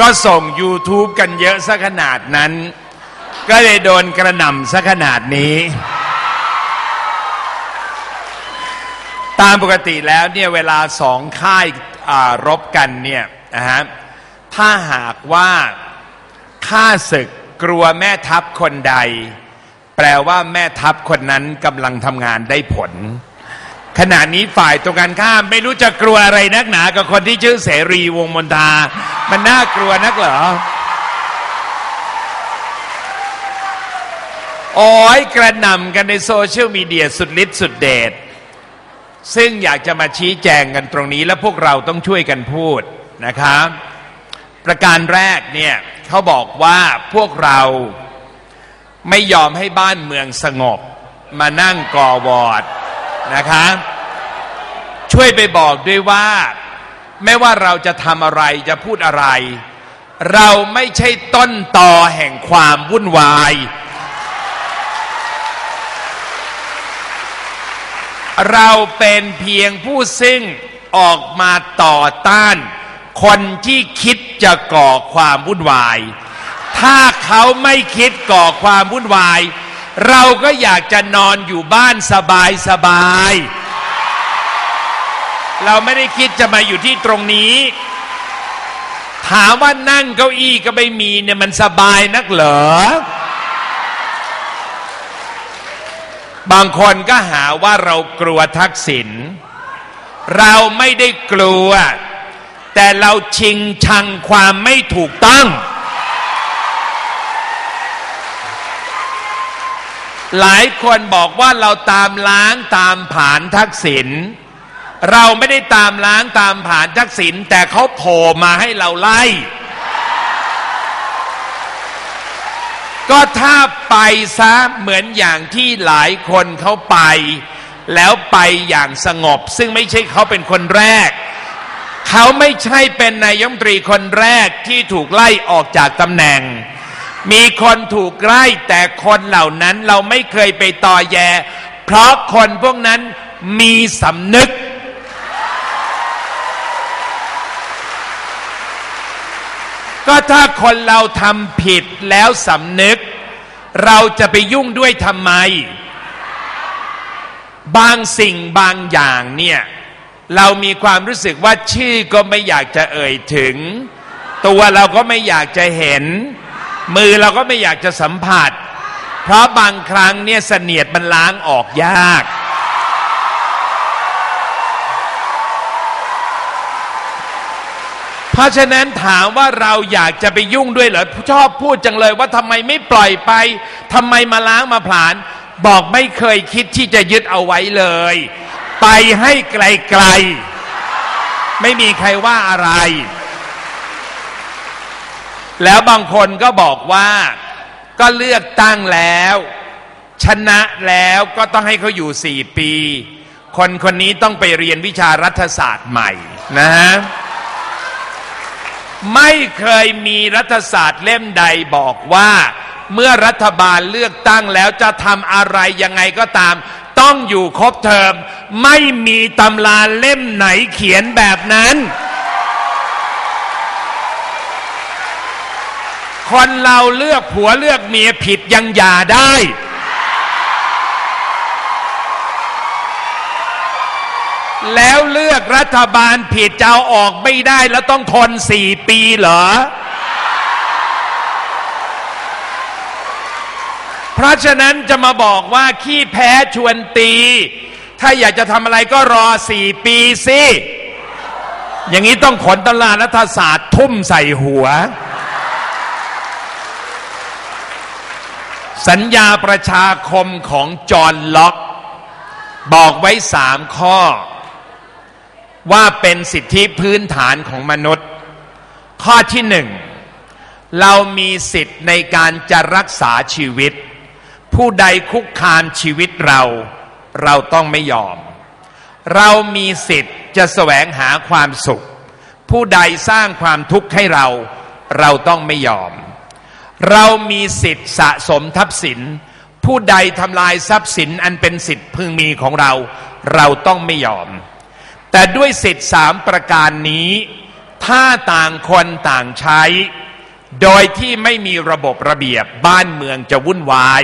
ก็ส่ง YouTube กันเยอะซะขนาดนั้น ก็เลยโดนกระหน่ำซะขนาดนี้ ตามปกติแล้วเนี่ยเวลาสองค่ายารบกันเนี่ยนะฮะถ้าหากว่าข้าศึกกลัวแม่ทัพคนใด แปลว่าแม่ทัพคนนั้นกำลังทำงานได้ผล ขณะนี้ฝ่ายตรงกันข้ามไม่รู้จะกลัวอะไรนักหนา กับคนที่ชื่อเสรีวงมนทามันน่ากลัวนักเหรอโอ้ยกระหน่ำกันในโซเชียลมีเดียสุดฤทธิ์สุดเดชซึ่งอยากจะมาชี้แจงกันตรงนี้ และพวกเราต้องช่วยกันพูดนะครับ ประการแรกเนี่ยเขาบอกว่าพวกเราไม่ยอมให้บ้านเมืองสงบ มานั่งก่อวอด นะคะ ช่วยไปบอกด้วยว่าไม่ว่าเราจะทำอะไรจะพูดอะไร เราไม่ใช่ต้นต่อแห่งความวุ่นวาย เราเป็นเพียงผู้ซึ่งออกมาต่อต้าน คนที่คิดจะก่อความวุ่นวาย ถ้าเขาไม่คิดก่อความวุ่นวาย เราก็อยากจะนอนอยู่บ้านสบายสบายๆเราไม่ได้คิดจะมาอยู่ที่ตรงนี้ ถามว่านั่งเก้าอี้ก็ไม่มีเนี่ยมันสบายนักเหรอบางคนก็หาว่าเรากลัวทักษิณเราไม่ได้กลัว แต่เราชิงชังความไม่ถูกต้อง หลายคนบอกว่าเราตามล้างตามผ่านทักษิณเราไม่ได้ตามล้างตามผ่านทักษิณแต่เขาโผล่มาให้เราไล่ ก็ถ้าไปซะเหมือนอย่างที่หลายคนเขาไป แล้วไปอย่างสงบ ซึ่งไม่ใช่เขาเป็นคนแรก เขาไม่ใช่เป็นนายกรัฐมตรีคนแรกที่ถูกไล่ออกจากตำแหน่ง มีคนถูกไล่แต่คนเหล่านั้นเราไม่เคยไปต่อแย เพราะคนพวกนั้นมีสำนึก ก็ถ้าคนเราทำผิดแล้วสำนึก เราจะไปยุ่งด้วยทำไม บางสิ่งบางอย่างเนี่ย เรามีความรู้สึกว่าชื่อก็ไม่อยากจะเอ่ยถึง ตัวเราก็ไม่อยากจะเห็น มือเราก็ไม่อยากจะสัมผัส เพราะบางครั้งเนี่ยเสนียดมันล้างออกยาก เพราะฉะนั้นถามว่าเราอยากจะไปยุ่งด้วยเหรอชอบพูดจังเลยว่าทำไมไม่ปล่อยไปทำไมมาล้างมาผลาญบอกไม่เคยคิดที่จะยึดเอาไว้เลย ไปให้ไกลๆ ไม่มีใครว่าอะไร แล้วบางคนก็บอกว่าก็เลือกตั้งแล้ว ชนะแล้วก็ต้องให้เขาอยู่สี่ปี คนคนนี้ต้องไปเรียนวิชารัฐศาสตร์ใหม่นะฮะไม่เคยมีรัฐศาสตร์เล่มใดบอกว่า เมื่อรัฐบาลเลือกตั้งแล้วจะทำอะไรยังไงก็ตาม ต้องอยู่ครบเทอม ไม่มีตำราเล่มไหนเขียนแบบนั้น คนเราเลือกผัวเลือกเมียผิดยังหย่าได้ แล้วเลือกรัฐบาลผิดจะเอาออกไม่ได้แล้วต้องทนสี่ปีเหรอ เพราะฉะนั้นจะมาบอกว่าขี้แพ้ชวนตี ถ้าอยากจะทำอะไรก็รอสี่ปีสิ อย่างนี้ต้องขนตำรารัฐศาสตร์ทุ่มใส่หัว สัญญาประชาคมของจอห์นล็อก บอกไว้สามข้อ ว่าเป็นสิทธิพื้นฐานของมนุษย์ ข้อที่หนึ่ง เรามีสิทธิ์ในการจะรักษาชีวิต ผู้ใดคุกคามชีวิตเรา เราต้องไม่ยอม เรามีสิทธิ์จะแสวงหาความสุข ผู้ใดสร้างความทุกข์ให้เรา เราต้องไม่ยอม เรามีสิทธิ์สะสมทรัพย์สิน ผู้ใดทำลายทรัพย์สินอันเป็นสิทธิ์พึงมีของเรา เราต้องไม่ยอม แต่ด้วยสิทธิ์สามประการนี้ ถ้าต่างคนต่างใช้ โดยที่ไม่มีระบบระเบียบบ้านเมืองจะวุ่นวาย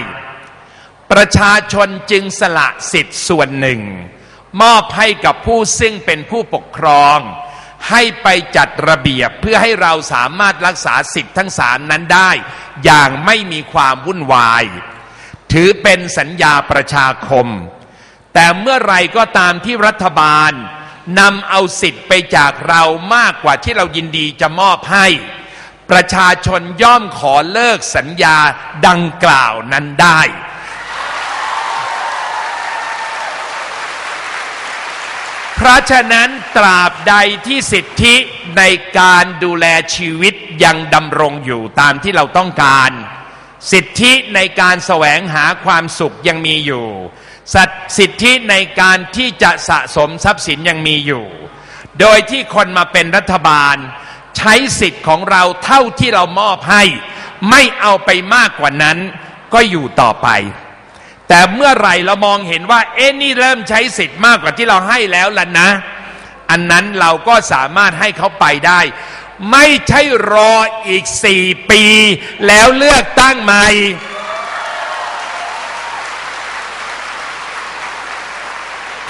ประชาชนจึงสละสิทธิ์ส่วนหนึ่ง มอบให้กับผู้ซึ่งเป็นผู้ปกครองให้ไปจัดระเบียบเพื่อให้เราสามารถรักษาสิทธิ์ทั้งสามนั้นได้ อย่างไม่มีความวุ่นวาย ถือเป็นสัญญาประชาคม แต่เมื่อไรก็ตามที่รัฐบาลนำเอาสิทธิ์ไปจากเรามากกว่าที่เรายินดีจะมอบให้ ประชาชนย่อมขอเลิกสัญญาดังกล่าวนั้นได้ เพราะฉะนั้นตราบใดที่สิทธิในการดูแลชีวิตยังดำรงอยู่ตามที่เราต้องการ สิทธิในการแสวงหาความสุขยังมีอยู่สัสิทธิในการที่จะสะสมทรัพย์สินยังมีอยู่ โดยที่คนมาเป็นรัฐบาล ใช้สิทธิ์ของเราเท่าที่เรามอบให้ ไม่เอาไปมากกว่านั้นก็อยู่ต่อไป แต่เมื่อไหร่เรามองเห็นว่า เอ๊ะนี่เริ่มใช้สิทธิ์มากกว่าที่เราให้แล้วล่ะนะ อันนั้นเราก็สามารถให้เขาไปได้ ไม่ใช่รออีกสี่ปี แล้วเลือกตั้งใหม่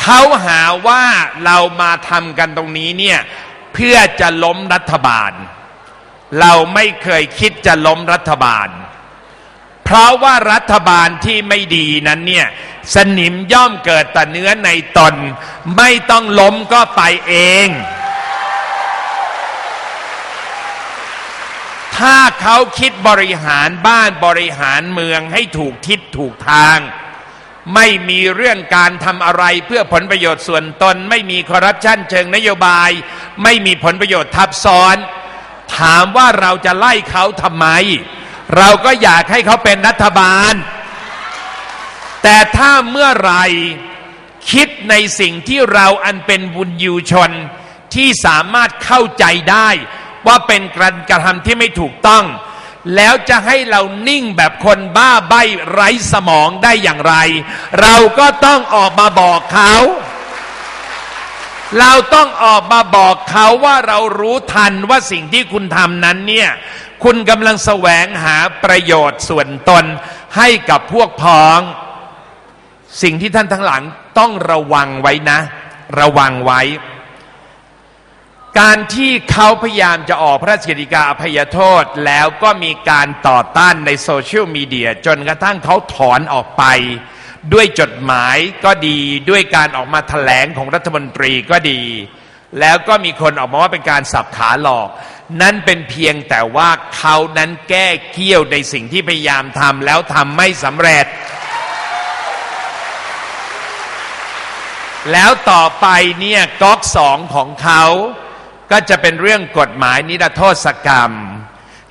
เขาหาว่าเรามาทำกันตรงนี้เนี่ยเพื่อจะล้มรัฐบาล เราไม่เคยคิดจะล้มรัฐบาล เพราะว่ารัฐบาลที่ไม่ดีนั้นเนี่ย สนิมย่อมเกิดแต่เนื้อในตน ไม่ต้องล้มก็ไปเอง ถ้าเขาคิดบริหารบ้านบริหารเมืองให้ถูกทิศถูกทาง ไม่มีเรื่องการทำอะไรเพื่อผลประโยชน์ส่วนตน ไม่มีคอร์รัปชันเชิงนโยบาย ไม่มีผลประโยชน์ทับซ้อน ถามว่าเราจะไล่เขาทำไม เราก็อยากให้เขาเป็นรัฐบาล แต่ถ้าเมื่อไรคิดในสิ่งที่เราอันเป็นบุญยูชนที่สามารถเข้าใจได้ ว่าเป็นการกระทำที่ไม่ถูกต้อง แล้วจะให้เรานิ่งแบบคนบ้าใบ้ไร้สมองได้อย่างไร เราก็ต้องออกมาบอกเขาเราต้องออกมาบอกเขาว่าเรารู้ทันว่าสิ่งที่คุณทำนั้นเนี่ย คุณกำลังแสวงหาประโยชน์ส่วนตนให้กับพวกพ้อง สิ่งที่ท่านทั้งหลังต้องระวังไว้นะ ระวังไว้ การที่เขาพยายามจะออกพระราชกฤษฎีกาอภัยโทษแล้วก็มีการต่อต้านในโซเชียลมีเดียจนกระทั่งเขาถอนออกไป ด้วยจดหมายก็ดีด้วยการออกมาแถลงของรัฐมนตรีก็ดี แล้วก็มีคนออกมาว่าเป็นการสับขาหลอก นั่นเป็นเพียงแต่ว่าเขานั้นแก้เกี้ยวในสิ่งที่พยายามทำแล้วทำไม่สำเร็จ แล้วต่อไปเนี่ยก๊อกสองของเขาก็จะเป็นเรื่องกฎหมายนิรโทษกรรม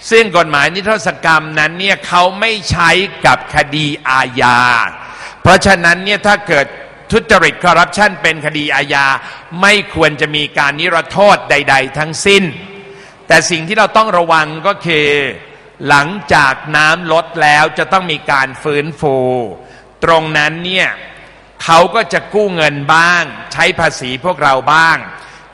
ซึ่งกฎหมายนิรโทษกรรมนั้นเนี่ยเขาไม่ใช้กับคดีอาญา เพราะฉะนั้นเนี่ยถ้าเกิดทุจริตคอร์รัปชันเป็นคดีอาญา ไม่ควรจะมีการนิรโทษใด ๆ ทั้งสิ้น แต่สิ่งที่เราต้องระวังก็คือหลังจากน้ำลดแล้วจะต้องมีการฟื้นฟู ตรงนั้นเนี่ยเขาก็จะกู้เงินบ้าง ใช้ภาษีพวกเราบ้าง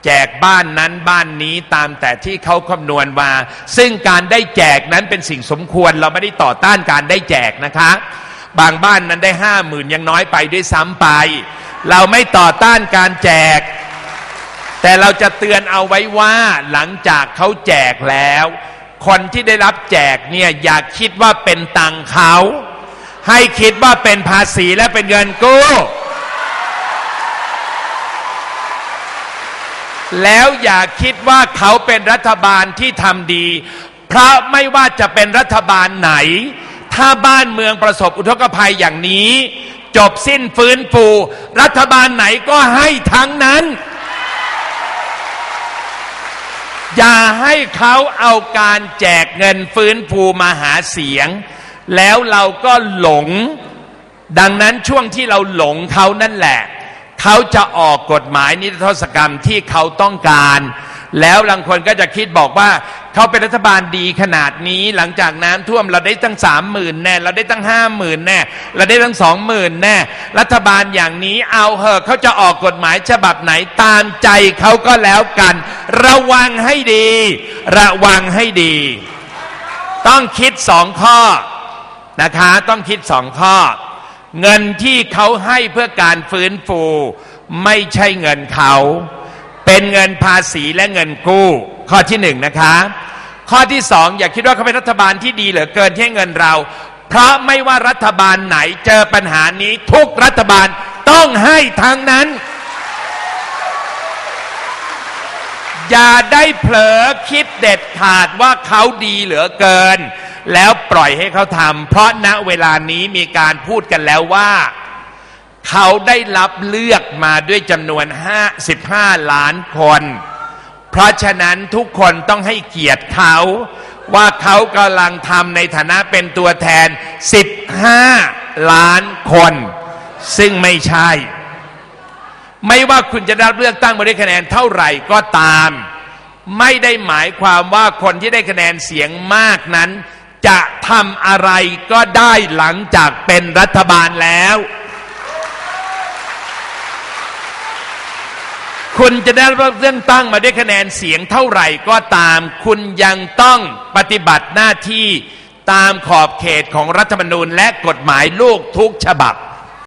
แจกบ้านนั้นบ้านนี้ตามแต่ที่เขาคำนวณมา ซึ่งการได้แจกนั้นเป็นสิ่งสมควรเราไม่ได้ต่อต้านการได้แจกนะคะ บางบ้านนั้นได้ห้าหมื่นยังน้อยไปด้วยซ้ำไป เราไม่ต่อต้านการแจก แต่เราจะเตือนเอาไว้ว่าหลังจากเขาแจกแล้ว คนที่ได้รับแจกเนี่ยอย่าคิดว่าเป็นตังเขา ให้คิดว่าเป็นภาษีและเป็นเงินกู้แล้วอย่าคิดว่าเขาเป็นรัฐบาลที่ทำดี เพราะไม่ว่าจะเป็นรัฐบาลไหน ถ้าบ้านเมืองประสบอุทกภัยอย่างนี้ จบสิ้นฟื้นฟู รัฐบาลไหนก็ให้ทั้งนั้น อย่าให้เขาเอาการแจกเงินฟื้นฟูมาหาเสียง แล้วเราก็หลง ดังนั้นช่วงที่เราหลงเขานั่นแหละ เขาจะออกกฎหมายนิรโทษกรรมที่เขาต้องการ แล้วบางคนก็จะคิดบอกว่า เขาเป็นรัฐบาลดีขนาดนี้หลังจากน้ำท่วมเราได้ตั้งสามหมื่นแน่ เราได้ตั้งห้าหมื่นแน่ เราได้ตั้งสองหมื่นแน่ รัฐบาลอย่างนี้เอาเหอะเขาจะออกกฎหมายฉบับไหนตามใจเขาก็แล้วกัน ระวังให้ดี ระวังให้ดี ต้องคิดสองข้อนะคะต้องคิดสองข้อ เงินที่เขาให้เพื่อการฟื้นฟู ไม่ใช่เงินเขา เป็นเงินภาษีและเงินกู้ ข้อที่หนึ่งนะคะ ข้อที่สองอย่าคิดว่าเขาเป็นรัฐบาลที่ดีเหลือเกินที่ให้เงินเรา เพราะไม่ว่ารัฐบาลไหนเจอปัญหานี้ทุกรัฐบาลต้องให้ทั้งนั้น อย่าได้เผลอคิดเด็ดขาดว่าเขาดีเหลือเกิน แล้วปล่อยให้เขาทำเพราะณเวลานี้มีการพูดกันแล้วว่า เขาได้รับเลือกมาด้วยจำนวน55ล้านคน เพราะฉะนั้นทุกคนต้องให้เกียรติเขาว่าเขากำลังทำในฐานะเป็นตัวแทน 15 ล้านคน ซึ่งไม่ใช่ ไม่ว่าคุณจะได้รับเลือกตั้งมาด้วยคะแนนเท่าไหร่ก็ตาม ไม่ได้หมายความว่าคนที่ได้คะแนนเสียงมากนั้น จะทำอะไรก็ได้หลังจากเป็นรัฐบาลแล้ว คุณจะได้รับเรื่องตั้งมาด้วยคะแนนเสียงเท่าไหร่ก็ตาม คุณยังต้องปฏิบัติหน้าที่ตามขอบเขตของรัฐธรรมนูญและกฎหมายลูกทุกฉบับ